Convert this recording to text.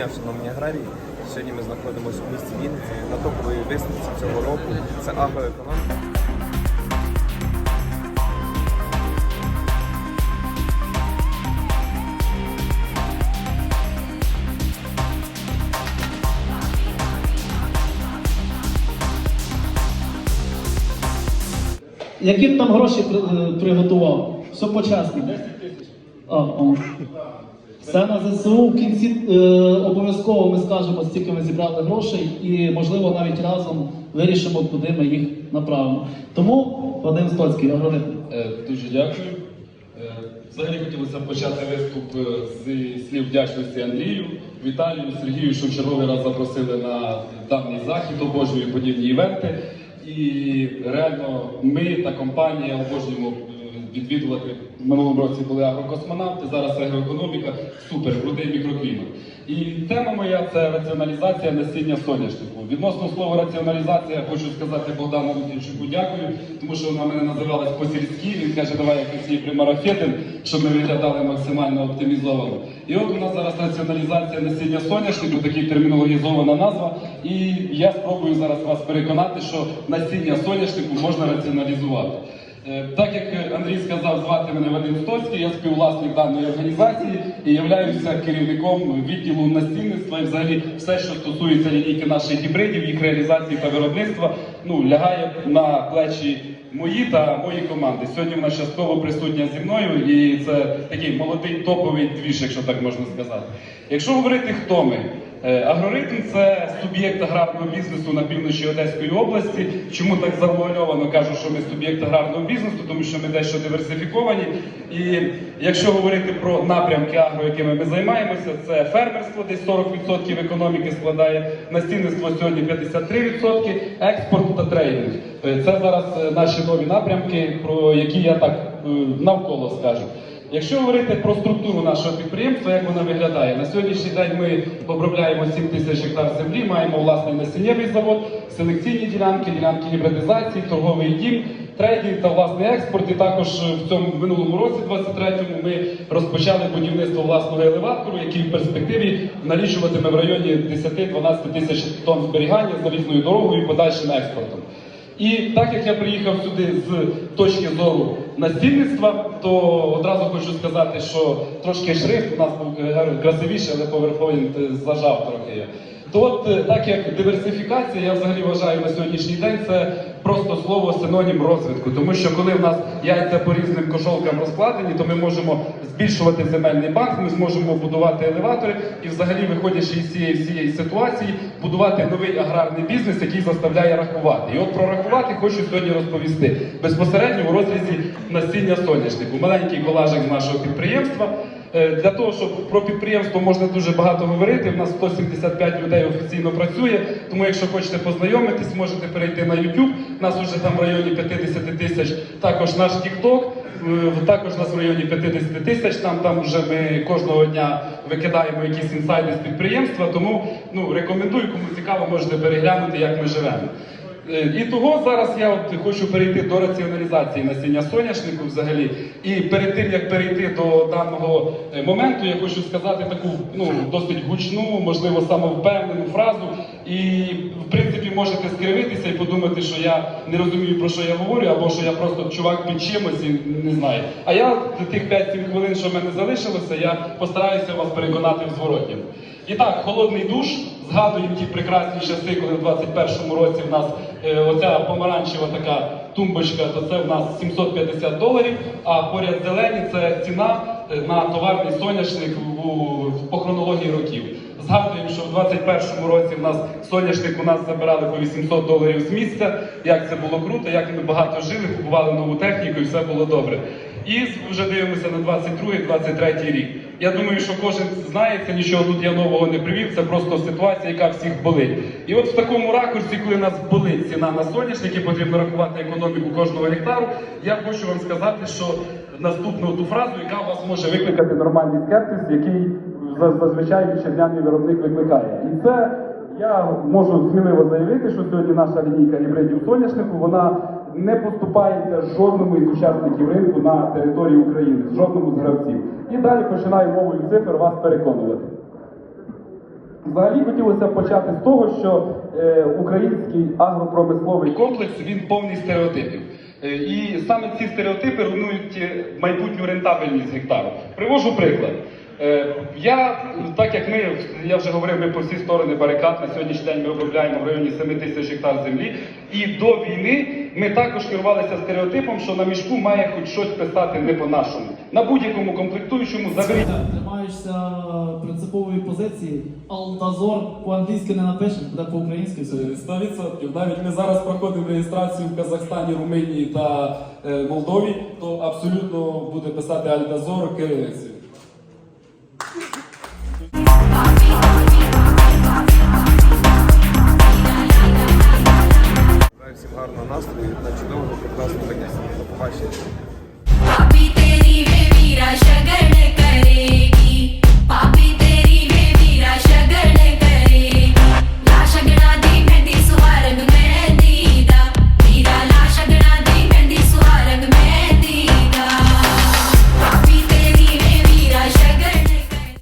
Дня, шановні аграрії. Сьогодні ми знаходимося в місті Вінниці на топовій виставці цього року. Це агроекономіка. Які б там гроші е, приготував? Все почесно. 10 тисяч. Все на ЗСУ. В кінці е, обов'язково ми скажемо, скільки ми зібрали грошей, і можливо навіть разом вирішимо, куди ми їх направимо. Тому Вадим Стоцький, агронит. Е, Дуже дякую. Е, Взагалі хотілося почати виступ е, зі слів вдячності Андрію, Віталію, Сергію, що в черговий раз запросили на даний захід, обожнюю подібні івенти. І реально ми та компанія обожнюємо відвідувати в минулому році були агрокосмонавти, зараз агроекономіка, супер, крутий мікроклімат. І тема моя це раціоналізація насіння соняшнику. Відносно слова раціоналізація, хочу сказати Богдану Лукінчуку дякую, тому що вона мене називалась по-сільськи. Він каже, давай якось її примарафетим, щоб ми виглядали максимально оптимізовано. І от у нас зараз раціоналізація насіння соняшнику, така термінологізована назва. І я спробую зараз вас переконати, що насіння соняшнику можна раціоналізувати. Е, Так як Андрій сказав, звати мене Вадим Стоцький, я співвласник даної організації і являюся керівником відділу насінництва і взагалі все, що стосується лінійки наших гібридів, їх реалізації та виробництва, ну лягає на плечі мої та мої команди. Сьогодні вона частково присутня зі мною, і це такий молодий топовий двіж, якщо так можна сказати. Якщо говорити, хто ми. Е, Агроритм це суб'єкт аграрного бізнесу на півночі Одеської області. Чому так завуальовано кажу, що ми суб'єкт аграрного бізнесу, тому що ми дещо диверсифіковані. І якщо говорити про напрямки агро, якими ми займаємося, це фермерство, десь 40% економіки складає, насінництво сьогодні 53%, експорт та трейдинг. Е, Це зараз е, наші нові напрямки, про які я так навколо скажу. Якщо говорити про структуру нашого підприємства, як вона виглядає, на сьогоднішній день ми обробляємо 7 тисяч гектар землі, маємо власний насіннєвий завод, селекційні ділянки, ділянки гібридизації, торговий дім, трейдинг та власний експорт. І також в цьому минулому році, 23-му, ми розпочали будівництво власного елеватору, який в перспективі налічуватиме в районі 10-12 тисяч тонн зберігання залізною дорогою і подальшим експортом. І так як я приїхав сюди з точки зору насільництва, то одразу хочу сказати, що трошки шрифт у нас був е, красивіший, але поверховвін е, зажав трохи. То от е, так як диверсифікація, я взагалі вважаю на сьогоднішній день це просто слово синонім розвитку. Тому що коли в нас яйця по різним кошолкам розкладені, то ми можемо збільшувати земельний банк, ми зможемо будувати елеватори і, взагалі, виходячи із цієї всієї ситуації, будувати новий аграрний бізнес, який заставляє рахувати. І от про рахувати хочу сьогодні розповісти безпосередньо у розрізі насіння соняшнику. Маленький колажик з нашого підприємства. Е, Для того, щоб про підприємство можна дуже багато говорити. У нас 175 людей офіційно працює. Тому, якщо хочете познайомитись, можете перейти на YouTube. Нас уже там в районі 50 тисяч. Також наш TikTok. Е, Також нас в районі 50 тисяч. Там там вже ми кожного дня викидаємо якісь інсайди з підприємства. Тому ну рекомендую, кому цікаво, можете переглянути, як ми живемо. Е, І того зараз я от хочу перейти до раціоналізації насіння соняшнику взагалі. І перед тим як перейти до даного е, моменту, я хочу сказати таку ну досить гучну, можливо, самовпевнену фразу. І в принципі можете скривитися і подумати, що я не розумію про що я говорю, або що я просто чувак під чимось і не знаю. А я за тих 5-7 хвилин, що в мене залишилося, я постараюся вас переконати в зворотньому. І так, холодний душ. Згадуємо ті прекрасні часи, коли в 21-му році в нас е, оця помаранчева така тумбочка, то це в нас 750 доларів. А поряд зелені це ціна е, на товарний соняшник у, по хронології років. Згадуємо, що в 21-му році в нас соняшник у нас забирали по 800 доларів з місця. Як це було круто, як ми багато жили, купували нову техніку і все було добре. І вже дивимося на 22-23 рік. Я думаю, що кожен знає це, нічого тут я нового не привів. Це просто ситуація, яка всіх болить. І от в такому ракурсі, коли нас болить ціна на соняшники, потрібно рахувати економіку кожного гектару. Я хочу вам сказати, що наступну ту фразу, яка у вас може викликати нормальний скептиз, який зазвичай вітчизняний виробник викликає. І це я можу сміливо заявити, що сьогодні наша лінійка гібридів соняшнику вона не поступається жодному із учасників ринку на території України, жодному з гравців. І далі починаю мовою цифр вас переконувати. Взагалі хотілося б почати з того, що е, український агропромисловий комплекс він повний стереотипів. Е, і саме ці стереотипи руйнують е, майбутню рентабельність гектару. Привожу приклад. Е, я, так як ми, я вже говорив, ми по всі сторони барикад, на сьогоднішній день ми обробляємо в районі 7 тисяч гектар землі. І до війни ми також керувалися стереотипом, що на мішку має хоч щось писати не по-нашому. На будь-якому комплектуючому заберіть. Тримаєшся принципової позиції. Алтазор по-англійськи не напишеш, буде по-українськи все. 100%. Навіть ми зараз проходимо реєстрацію в Казахстані, Румунії та е, Молдові, то абсолютно буде писати Альдазор кирилицею.